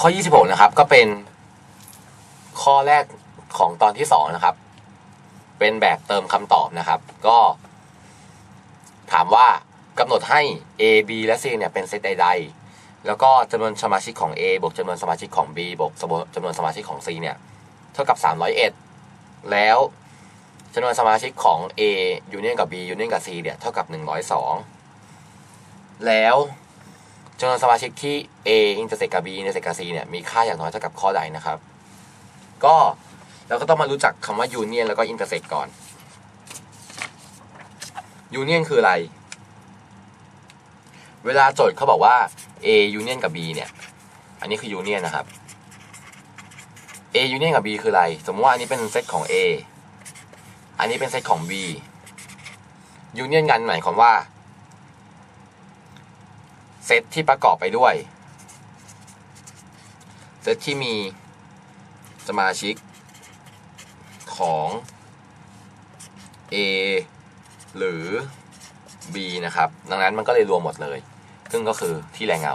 ข้อ 26 นะครับ ก็เป็นข้อแรกของตอนที่ 2 นะครับ เป็นแบบเติมคำตอบนะครับ ก็ ถามว่ากำหนดให้ A B และ C เนี่ยเป็นเซตใด ๆ แล้วก็จำนวนสมาชิกของ A บวกจำนวนสมาชิกของ B บวกจำนวนสมาชิกของ C เนี่ย เท่ากับ 301 แล้วจำนวนสมาชิกของ A ยูเนียนกับ B ยูเนียนกับ C เนี่ย เท่ากับ 102 แล้ว จำนวนสมาชิกที่ A อินเตอร์เซกกับ B อินเตอร์เซกกับ C เนี่ยมีค่าอย่างน้อยเท่ากับข้อใดนะครับ ก็เราก็ต้องมารู้จักคำว่ายูเนียนแล้วก็อินเตอร์เซกก่อนยูเนียนคืออะไร เวลาโจทย์เขาบอกว่า A ยูเนียนกับ B เนี่ย อันนี้คือยูเนียนนะครับ A ยูเนียนกับ B คืออะไร สมมติว่าอันนี้เป็นเซตของ A อันนี้เป็นเซตของ B ยูเนียนกันหมายความว่า เซตที่ประกอบไปด้วย เซตที่มีสมาชิกของ A หรือ B นะครับ ดังนั้นมันก็เลยรวมหมดเลย ซึ่งก็คือที่แรงเงา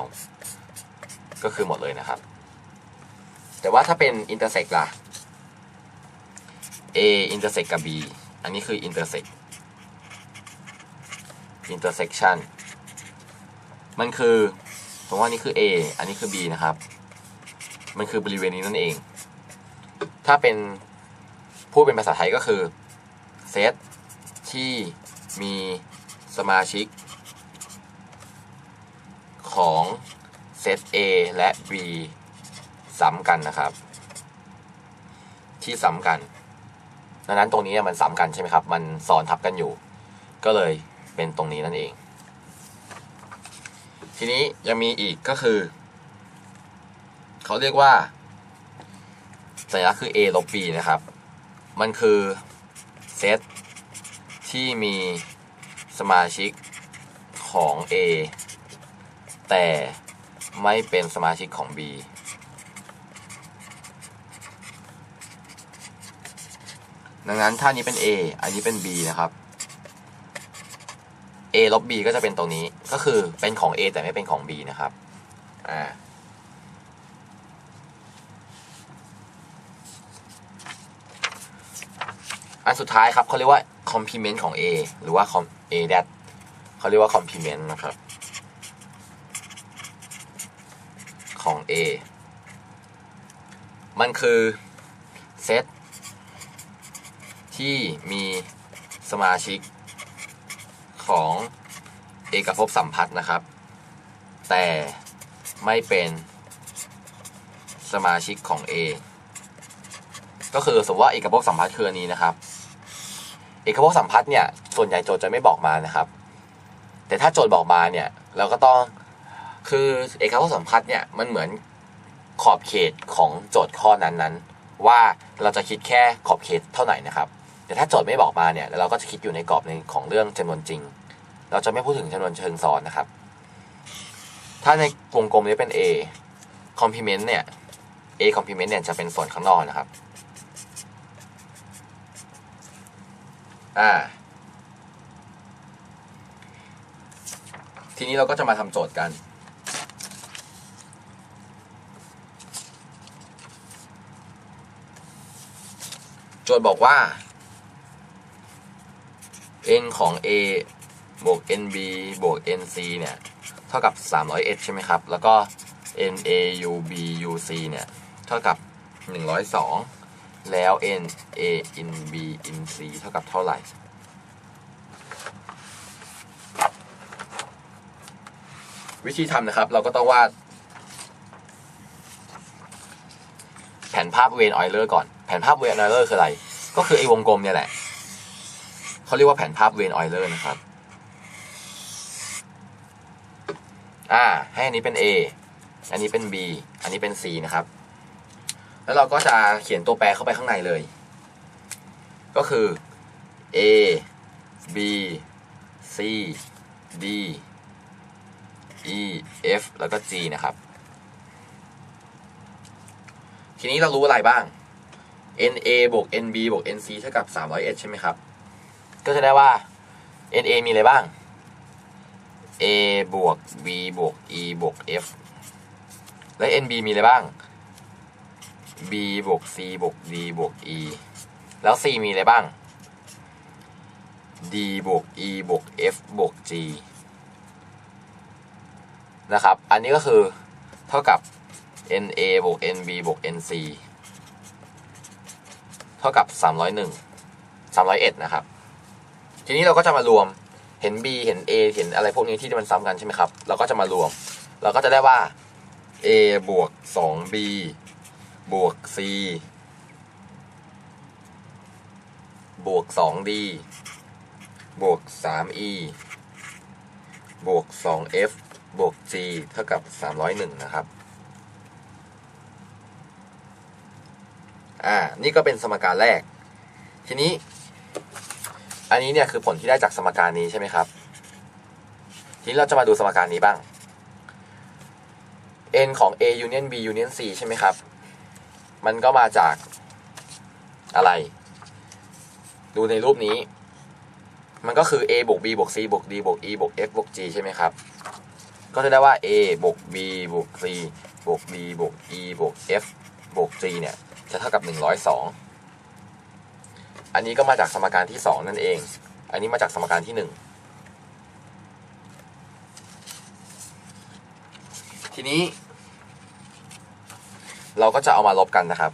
ก็คือหมดเลยนะครับ แต่ว่าถ้าเป็น intersect ล่ะ A intersect กับ B อันนี้คือ intersect intersection มันคือผมว่านี่คือ A อันนี้คือ B นะครับ มันคือบริเวณนี้นั่นเอง ถ้าเป็นพูดเป็นภาษาไทยก็คือเซตที่มีสมาชิก ของเซต A และ B ซ้ำกันนะครับ ที่ซ้ำกันดังนั้นตรงนี้มันซ้ำกันใช่ไหมครับ มันซ้อนทับกันอยู่ ก็เลยเป็นตรงนี้นั่นเอง ทีนี้ยังมีอีกก็คือ เขาเรียกว่า สัญลักษณ์คือ A ลบ B นะครับ มันคือเซตที่มีสมาชิกของ A แต่ไม่เป็นสมาชิกของ B ดังนั้นถ้านี้เป็น A อันนี้เป็น B นะครับ A ลบ B ก็จะเป็นตรงนี้ก็คือเป็นของ A แต่ไม่เป็นของ B นะครับอ่าอันสุดท้ายครับเขาเรียกว่า complement ของ A หรือว่า A that เขาเรียกว่า complement นะครับ ของ A มันคือเซตที่มีสมาชิก ของเอกภพสัมพัทธ์นะครับ แต่ไม่เป็นสมาชิกของ A ก็คือสมมติว่าเอกภพสัมพัทธ์คืออันนี้นะครับ เอกภพสัมพัทธ์เนี่ยส่วนใหญ่โจทย์จะไม่บอกมานะครับ แต่ถ้าโจทย์บอกมาเนี่ยเราก็ต้องคือเอกภพสัมพัทธ์เนี่ยมันเหมือนขอบเขตของโจทย์ข้อนั้นๆ ว่าเราจะคิดแค่ขอบเขตเท่าไหร่นะครับ แต่ถ้าโจทย์ไม่บอกมาเนี่ยเราก็จะคิดอยู่ในกรอบในของเรื่องจำนวนจริง เราจะไม่พูดถึงจำนวนเชิงซ้อนนะครับ ถ้าในวงกลมนี้เป็น A complement เนี่ย A complement เนี่ยจะเป็นส่วนข้างนอกนะครับ อ่า ทีนี้เราก็จะมาทำโจทย์กัน โจทย์บอกว่า n ของ a บวก nb บวก nc เนี่ย เท่ากับ 301 ใช่ไหมครับ แล้วก็ na ub uc เนี่ย เท่ากับ 102 แล้ว n a in b in c เท่ากับเท่าไหร่ วิธีทำนะครับ เราก็ต้องวาด แผนภาพเวนออยเลอร์ก่อน แผนภาพเวนออยเลอร์คืออะไร ก็คือไอ้วงกลมเนี่ยแหละ เขาเรียกว่าแผนภาพเวนออยเลอร์นะครับ อ่า ให้อันนี้เป็น A อันนี้เป็น B อันนี้เป็น C นะครับ แล้วเราก็จะเขียนตัวแปรเข้าไปข้างในเลย ก็คือ A B C D E F แล้วก็ G นะครับ ทีนี้เรารู้อะไรบ้าง NA บวก NB บวก NC เท่ากับ301ใช่ไหมครับ ก็จะได้ว่า NA มีอะไรบ้าง A บวก B บวก E บวก F และ NB มีอะไรบ้าง B บวก C บวก D บวก E แล้ว C มีอะไรบ้าง D บวก E บวก F บวก G นะครับ อันนี้ก็คือเท่ากับ NA บวก NB บวก NC เท่ากับ 301 301 นะครับ ทีนี้เราก็จะมารวม เห็น B เห็น A เห็นอะไรพวกนี้ที่มันซ้ำกันใช่ไหมครับ เราก็จะมารวม เราก็จะได้ว่า A บวก 2B บวก C บวก 2D บวก 3E บวก 2F บวก G เท่ากับ 301 นะครับ อ่า นี่ก็เป็นสมการแรก ทีนี้ อันนี้เนี่ยคือผลที่ได้จากสมการนี้ใช่ไหมครับ ทีนี้เราจะมาดูสมการนี้บ้าง n ของ a union b union c ใช่ไหมครับ มันก็มาจากอะไร ดูในรูปนี้ มันก็คือ a บวก b บวก c บวก d บวก e บวก f บวก g ใช่ไหมครับ ก็จะได้ว่า a บวก b บวก c บวก d บวก e บวก f บวก g เนี่ย จะเท่ากับ 102 อันนี้ก็มาจากสมการที่ 2 นั่นเอง อันนี้มาจากสมการที่ 1 ทีนี้ เราก็จะเอามาลบกันนะครับ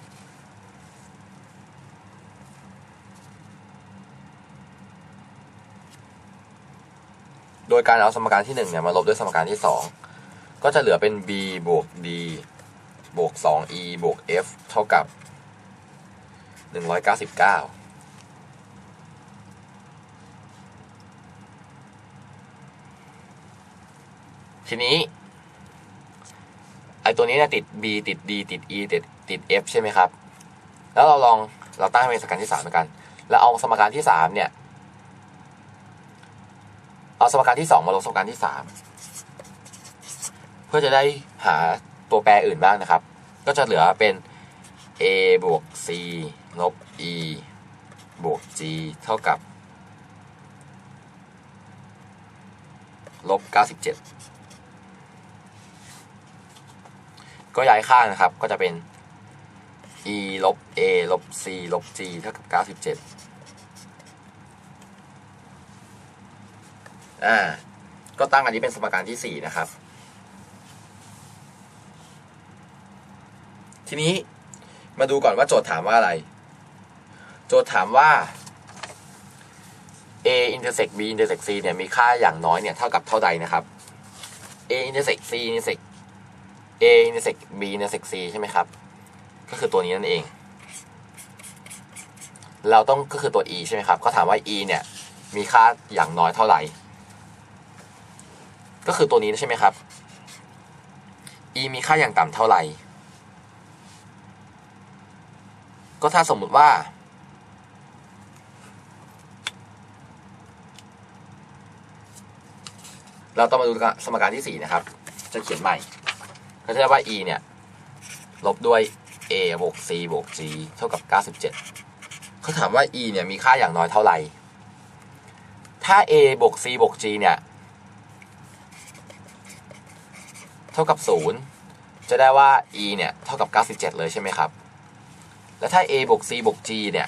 โดยการเอาสมการที่1เนี่ยมาลบด้วยสมการที่ 2 ก็จะเหลือเป็น b บวก d บวก 2e บวก f เท่ากับ 199 ทีนี้ไอตัวนี้เนี่ยติด b ติด d ติด e ติดติด f ใช่ไหมครับ แล้วเราลองเราตั้งให้เป็นสมการที่3เหมือนกัน แล้วเอาสมการที่3เนี่ย เอาสมการที่ 2 มาลงสมการที่ 3 เพื่อจะได้หาตัวแปรอื่นบ้างนะครับ ก็จะเหลือเป็น a บวก c ลบ e บวก g เท่ากับลบ97 ก็ย้ายข้างนะครับ ก็จะเป็น e ลบ a ลบ c ลบ g เท่ากับ 97 อ่า ก็ตั้งอันนี้เป็นสมการที่ 4 นะครับ ทีนี้มาดูก่อนว่าโจทย์ถามว่าอะไร โจทย์ถามว่า a intersect b intersect c เนี่ยมีค่าอย่างน้อยเนี่ยเท่ากับเท่าใดนะครับ a intersect c intersect a intersect b intersect c ใช่ไหมครับ ก็คือตัวนี้นั่นเอง เราต้องก็คือตัว e ใช่ไหมครับก็ถามว่า e เนี่ย มีค่าอย่างน้อยเท่าไหร่ ก็คือตัวนี้ใช่ไหมครับ e มีค่าอย่างต่ำเท่าไหร่ ก็ถ้าสมมุติว่า เราต้องมาดูสมการที่ 4 นะครับ จะเขียนใหม่ ก็จะได้ว่า e เนี่ยลบด้วย a บวก c บวก g เท่ากับ 97เขาถามว่า e เนี่ยมีค่าอย่างน้อยเท่าไหร่ ถ้า a บวก c บวก g เนี่ย เท่ากับ 0 จะได้ว่า e เนี่ยเท่ากับ 97 เลยใช่ไหมครับ แล้วถ้า a บวก c บวก g เนี่ย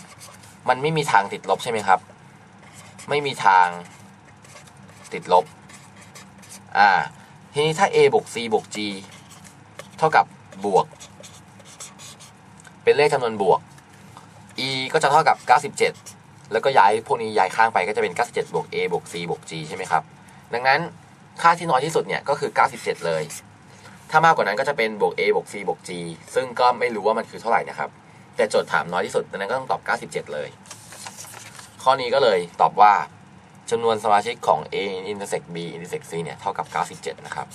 มันไม่มีทางติดลบใช่ไหมครับ ไม่มีทางติดลบ อ่า ทีนี้ถ้า a บวก c บวก g เท่ากับบวก เป็นเลขจำนวนบวก e ก็จะเท่ากับ 97 แล้วก็ย้ายพวกนี้ย้ายข้างไปก็จะเป็น 97 บวก a บวก c บวก g ใช่ไหมครับ ดังนั้นค่าที่น้อยที่สุดเนี่ยก็คือ 97 เลย ถ้ามากกว่านั้นก็จะเป็นบวก a บวก c บวก g ซึ่งก็ไม่รู้ว่ามันคือเท่าไหร่นะครับ แต่โจทย์ถามน้อยที่สุดดังนั้นก็ต้องตอบ 97 เลย ข้อนี้ก็เลยตอบว่าจำนวนสมาชิกของ a intersect b intersect c เนี่ยเท่ากับ 97 นะครับ